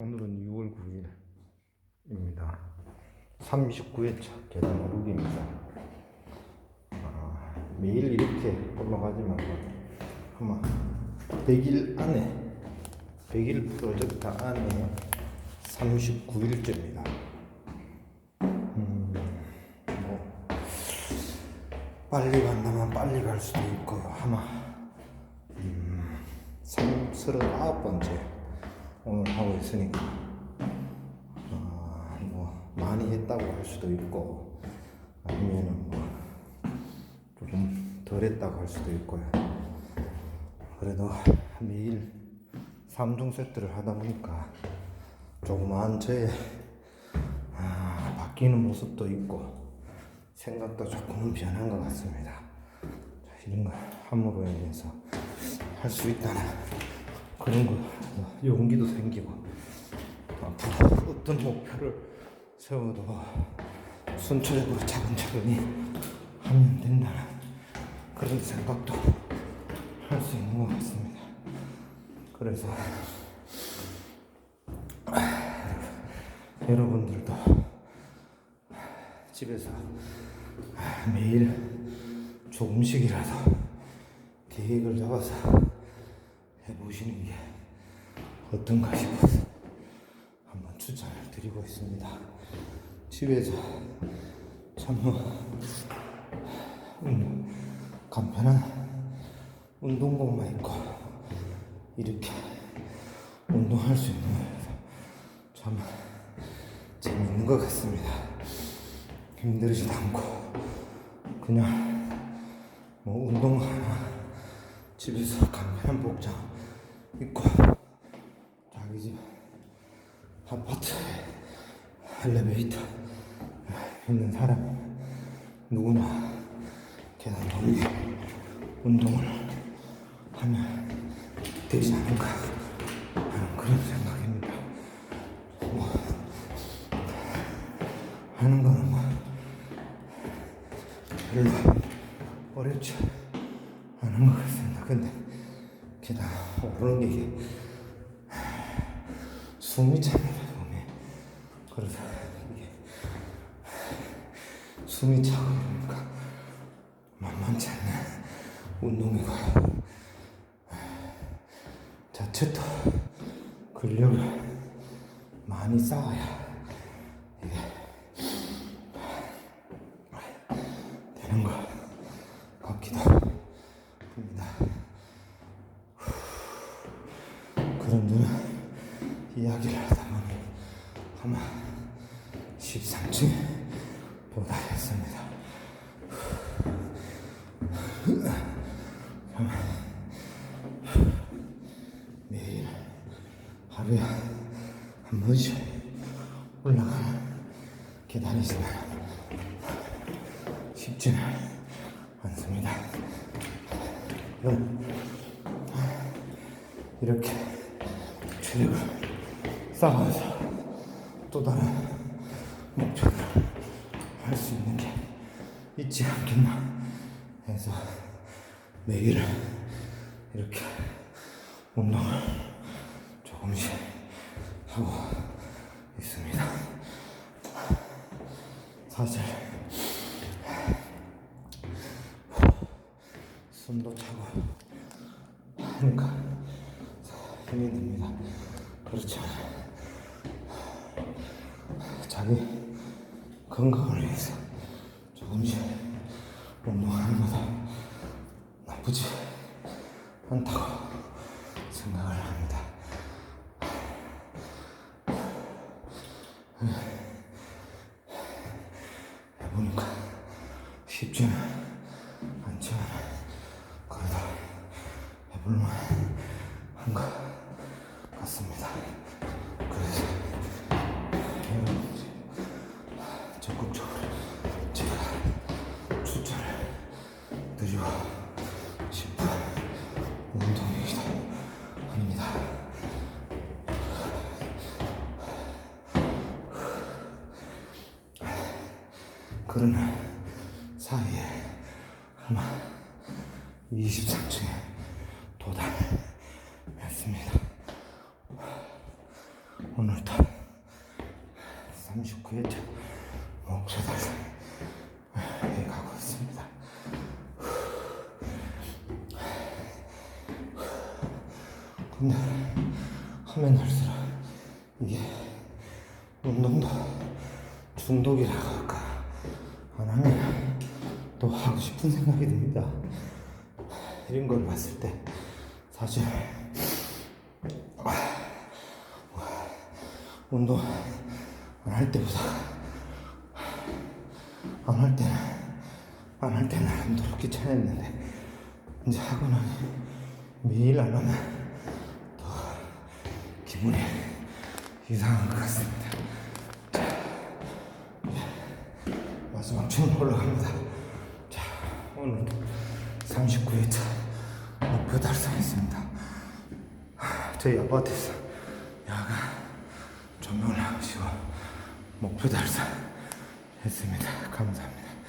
오늘은 6월 9일입니다. 39회차 계단 오르기입니다. 아, 매일 이렇게 올라가지만 아마 100일 안에 100일 프로젝트 안에 39일째입니다. 음, 뭐 빨리 간다면 빨리 갈 수도 있고 아마 음, 39번째 오늘 하고 있으니까 어, 뭐 많이 했다고 할 수도 있고 아니면은 뭐 조금 덜 했다고 할 수도 있고요. 그래도 매일 3종 세트를 하다 보니까 조그마한 저의 아, 바뀌는 모습도 있고 생각도 조금은 변한 것 같습니다. 자, 이런 걸 함으로 인해서 할 수 있다는 그런 거 용기도 생기고 앞으로 어떤 목표를 세워도 순차적으로 차근차근히 하면 된다는 그런 생각도 할 수 있는 것 같습니다. 그래서 여러분들도 집에서 매일 조금씩이라도 계획을 잡아서 해보시는 게 어떤가 싶어서 한번 추천을 드리고 있습니다. 집에서 참뭐 음, 간편한 운동복만 입고 이렇게 운동할 수 있는 참 재밌는 것 같습니다. 힘들지도 않고 그냥 뭐 운동 하나 집에서 간편한 복장 입고 자기 집 아파트 엘리베이터 있는 사람 누구나 계단 오르기 운동을 하면 되지 않을까 하는 그런 생각입니다. 뭐 하는 거는 뭐 별로 어렵지 않은 것 같습니다. 근데 계단 오르는 게 숨이 찹니다. 숨이. 그래서 이게 숨이 차고 이러니까 만만치 않는 운동이고 자체도 근력을 많이 쌓아야 이게 되는 것 같기도 합니다. 그런데 이야기를 하다 보니 아마 13층에 도달했습니다. 매일 하루에 한 번씩 올라가는 계단이지만 쉽지는 않습니다. 이렇게 체력을 쌓아서 또 다른 목표를 할수 있는 게 있지 않겠나 해서 매일 이렇게 운동을 조금씩 하고 있습니다. 사실 숨도 차고 하니까 힘이 듭니다. 그렇죠. 자기 건강을 위해서 조금씩 운동하는 것도 나쁘지 않다고 생각을 합니다. 해보니까 쉽지는 않지만 그래도 해볼만 한 것 같습니다. 그런 사이에 아마 23층에 도달했습니다. 오늘 오늘도 39회차 목표 달성 해 가고 있습니다. 근데 하면 할수록 이게 운동도 중독이라고 할까 또 하고 싶은 생각이 듭니다. 이런 걸 봤을 때 사실 운동 안 할 때보다 안 할 때는 안 할 때는 나름대로 귀찮았는데 이제 하고 나니 매일 안 하면 더 기분이 이상한 것 같습니다. 자, 마지막 층 올라갑니다. 자, 오늘도 39회차 목표 달성했습니다. 하, 저희 아파트에서 야간 조명을 하시고 목표 달성했습니다. 감사합니다.